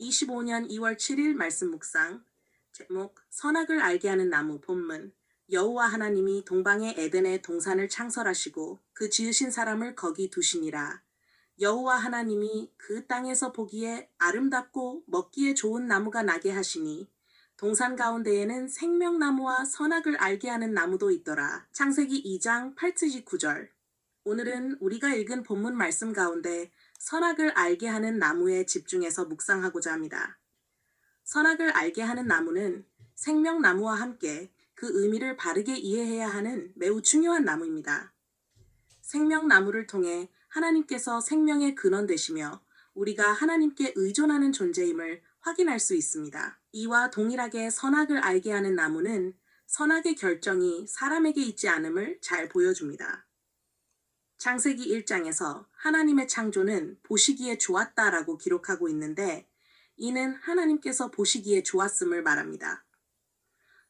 25년 2월 7일 말씀 묵상 제목 선악을 알게 하는 나무 본문 여호와 하나님이 동방의 에덴의 동산을 창설하시고 그 지으신 사람을 거기 두시니라 여호와 하나님이 그 땅에서 보기에 아름답고 먹기에 좋은 나무가 나게 하시니 동산 가운데에는 생명나무와 선악을 알게 하는 나무도 있더라. 창세기 2장 8절 9절. 오늘은 우리가 읽은 본문 말씀 가운데 선악을 알게 하는 나무에 집중해서 묵상하고자 합니다. 선악을 알게 하는 나무는 생명나무와 함께 그 의미를 바르게 이해해야 하는 매우 중요한 나무입니다. 생명나무를 통해 하나님께서 생명의 근원 되시며 우리가 하나님께 의존하는 존재임을 확인할 수 있습니다. 이와 동일하게 선악을 알게 하는 나무는 선악의 결정이 사람에게 있지 않음을 잘 보여줍니다. 창세기 1장에서 하나님의 창조는 보시기에 좋았다라고 기록하고 있는데 이는 하나님께서 보시기에 좋았음을 말합니다.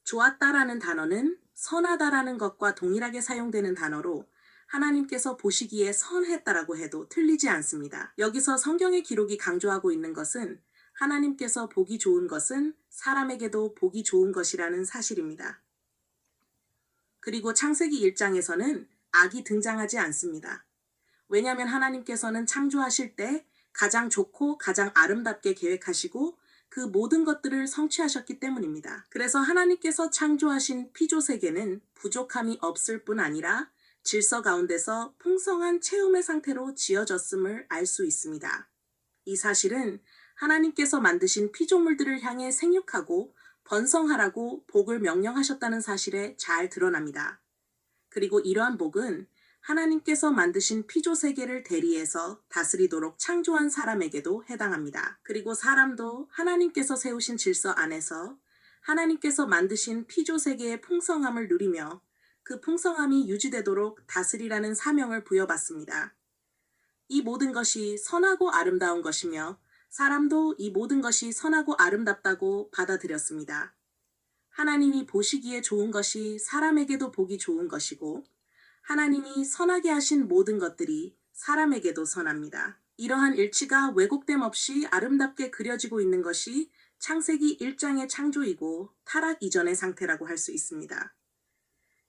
좋았다라는 단어는 선하다라는 것과 동일하게 사용되는 단어로 하나님께서 보시기에 선했다라고 해도 틀리지 않습니다. 여기서 성경의 기록이 강조하고 있는 것은 하나님께서 보기 좋은 것은 사람에게도 보기 좋은 것이라는 사실입니다. 그리고 창세기 1장에서는 악이 등장하지 않습니다. 왜냐하면 하나님께서는 창조하실 때 가장 좋고 가장 아름답게 계획하시고 그 모든 것들을 성취하셨기 때문입니다. 그래서 하나님께서 창조하신 피조 세계는 부족함이 없을 뿐 아니라 질서 가운데서 풍성한 체험의 상태로 지어졌음을 알 수 있습니다. 이 사실은 하나님께서 만드신 피조물들을 향해 생육하고 번성하라고 복을 명령하셨다는 사실에 잘 드러납니다. 그리고 이러한 복은 하나님께서 만드신 피조 세계를 대리해서 다스리도록 창조한 사람에게도 해당합니다. 그리고 사람도 하나님께서 세우신 질서 안에서 하나님께서 만드신 피조 세계의 풍성함을 누리며 그 풍성함이 유지되도록 다스리라는 사명을 부여받습니다. 이 모든 것이 선하고 아름다운 것이며 사람도 이 모든 것이 선하고 아름답다고 받아들였습니다. 하나님이 보시기에 좋은 것이 사람에게도 보기 좋은 것이고 하나님이 선하게 하신 모든 것들이 사람에게도 선합니다. 이러한 일치가 왜곡됨 없이 아름답게 그려지고 있는 것이 창세기 1장의 창조이고 타락 이전의 상태라고 할 수 있습니다.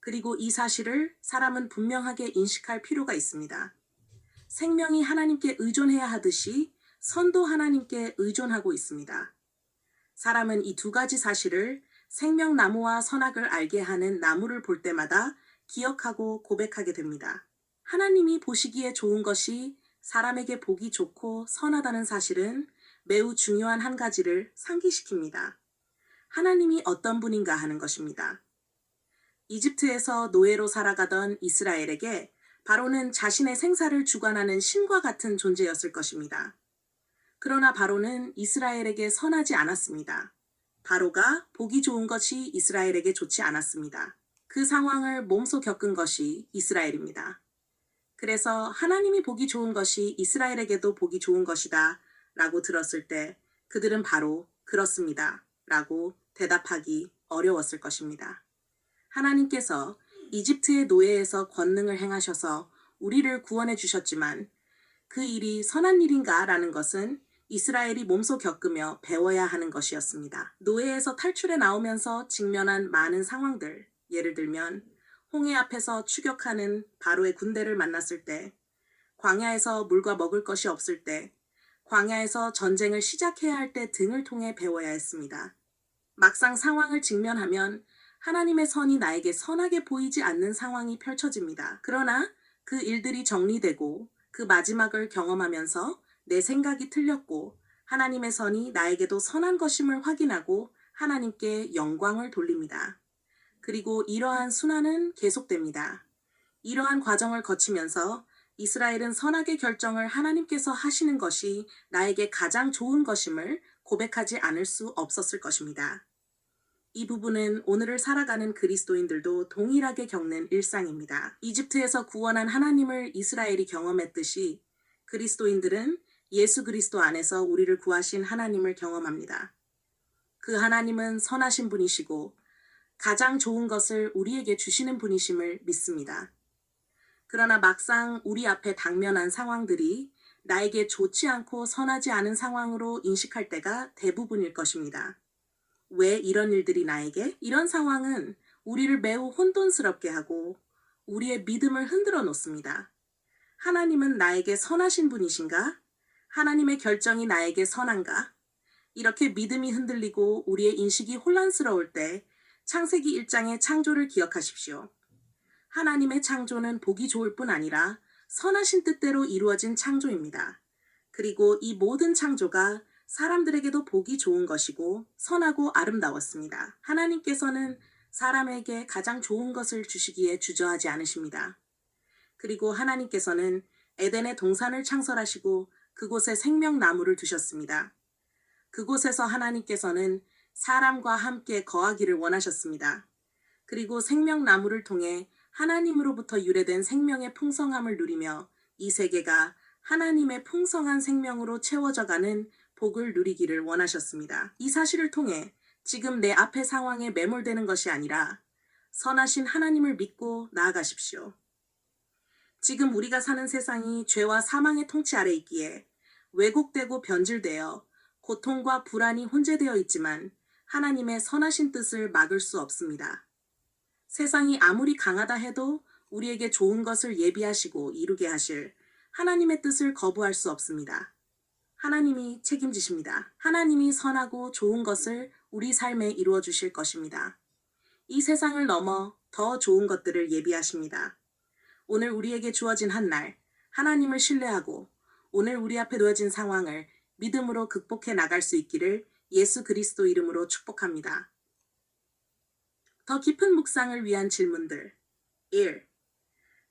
그리고 이 사실을 사람은 분명하게 인식할 필요가 있습니다. 생명이 하나님께 의존해야 하듯이 선도 하나님께 의존하고 있습니다. 사람은 이 두 가지 사실을 생명나무와 선악을 알게 하는 나무를 볼 때마다 기억하고 고백하게 됩니다. 하나님이 보시기에 좋은 것이 사람에게 보기 좋고 선하다는 사실은 매우 중요한 한 가지를 상기시킵니다. 하나님이 어떤 분인가 하는 것입니다. 이집트에서 노예로 살아가던 이스라엘에게 바로는 자신의 생사를 주관하는 신과 같은 존재였을 것입니다. 그러나 바로는 이스라엘에게 선하지 않았습니다. 바로가 보기 좋은 것이 이스라엘에게 좋지 않았습니다. 그 상황을 몸소 겪은 것이 이스라엘입니다. 그래서 하나님이 보기 좋은 것이 이스라엘에게도 보기 좋은 것이다 라고 들었을 때 그들은 바로 그렇습니다 라고 대답하기 어려웠을 것입니다. 하나님께서 이집트의 노예에서 권능을 행하셔서 우리를 구원해 주셨지만 그 일이 선한 일인가 라는 것은 이스라엘이 몸소 겪으며 배워야 하는 것이었습니다. 노예에서 탈출해 나오면서 직면한 많은 상황들, 예를 들면 홍해 앞에서 추격하는 바로의 군대를 만났을 때, 광야에서 물과 먹을 것이 없을 때, 광야에서 전쟁을 시작해야 할 때 등을 통해 배워야 했습니다. 막상 상황을 직면하면 하나님의 선이 나에게 선하게 보이지 않는 상황이 펼쳐집니다. 그러나 그 일들이 정리되고 그 마지막을 경험하면서 내 생각이 틀렸고 하나님의 선이 나에게도 선한 것임을 확인하고 하나님께 영광을 돌립니다. 그리고 이러한 순환은 계속됩니다. 이러한 과정을 거치면서 이스라엘은 선하게 결정을 하나님께서 하시는 것이 나에게 가장 좋은 것임을 고백하지 않을 수 없었을 것입니다. 이 부분은 오늘을 살아가는 그리스도인들도 동일하게 겪는 일상입니다. 이집트에서 구원한 하나님을 이스라엘이 경험했듯이 그리스도인들은 예수 그리스도 안에서 우리를 구하신 하나님을 경험합니다. 그 하나님은 선하신 분이시고 가장 좋은 것을 우리에게 주시는 분이심을 믿습니다. 그러나 막상 우리 앞에 당면한 상황들이 나에게 좋지 않고 선하지 않은 상황으로 인식할 때가 대부분일 것입니다. 왜 이런 일들이 나에게? 이런 상황은 우리를 매우 혼돈스럽게 하고 우리의 믿음을 흔들어 놓습니다. 하나님은 나에게 선하신 분이신가? 하나님의 결정이 나에게 선한가? 이렇게 믿음이 흔들리고 우리의 인식이 혼란스러울 때 창세기 1장의 창조를 기억하십시오. 하나님의 창조는 보기 좋을 뿐 아니라 선하신 뜻대로 이루어진 창조입니다. 그리고 이 모든 창조가 사람들에게도 보기 좋은 것이고 선하고 아름다웠습니다. 하나님께서는 사람에게 가장 좋은 것을 주시기에 주저하지 않으십니다. 그리고 하나님께서는 에덴의 동산을 창설하시고 그곳에 생명나무를 두셨습니다. 그곳에서 하나님께서는 사람과 함께 거하기를 원하셨습니다. 그리고 생명나무를 통해 하나님으로부터 유래된 생명의 풍성함을 누리며 이 세계가 하나님의 풍성한 생명으로 채워져가는 복을 누리기를 원하셨습니다. 이 사실을 통해 지금 내 앞의 상황에 매몰되는 것이 아니라 선하신 하나님을 믿고 나아가십시오. 지금 우리가 사는 세상이 죄와 사망의 통치 아래 있기에 왜곡되고 변질되어 고통과 불안이 혼재되어 있지만 하나님의 선하신 뜻을 막을 수 없습니다. 세상이 아무리 강하다 해도 우리에게 좋은 것을 예비하시고 이루게 하실 하나님의 뜻을 거부할 수 없습니다. 하나님이 책임지십니다. 하나님이 선하고 좋은 것을 우리 삶에 이루어 주실 것입니다. 이 세상을 넘어 더 좋은 것들을 예비하십니다. 오늘 우리에게 주어진 한 날, 하나님을 신뢰하고 오늘 우리 앞에 놓여진 상황을 믿음으로 극복해 나갈 수 있기를 예수 그리스도 이름으로 축복합니다. 더 깊은 묵상을 위한 질문들. 1.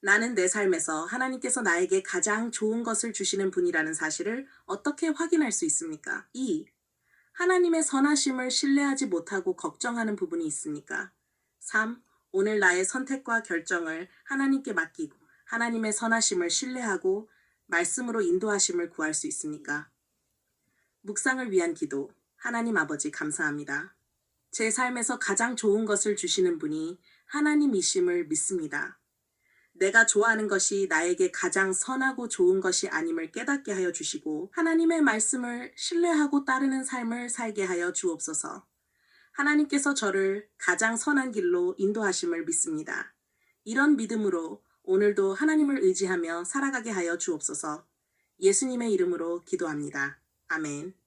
나는 내 삶에서 하나님께서 나에게 가장 좋은 것을 주시는 분이라는 사실을 어떻게 확인할 수 있습니까? 2. 하나님의 선하심을 신뢰하지 못하고 걱정하는 부분이 있습니까? 3. 오늘 나의 선택과 결정을 하나님께 맡기고 하나님의 선하심을 신뢰하고 말씀으로 인도하심을 구할 수 있습니까? 묵상을 위한 기도. 하나님 아버지 감사합니다. 제 삶에서 가장 좋은 것을 주시는 분이 하나님이심을 믿습니다. 내가 좋아하는 것이 나에게 가장 선하고 좋은 것이 아님을 깨닫게 하여 주시고 하나님의 말씀을 신뢰하고 따르는 삶을 살게 하여 주옵소서. 하나님께서 저를 가장 선한 길로 인도하심을 믿습니다. 이런 믿음으로 오늘도 하나님을 의지하며 살아가게 하여 주옵소서. 예수님의 이름으로 기도합니다. 아멘.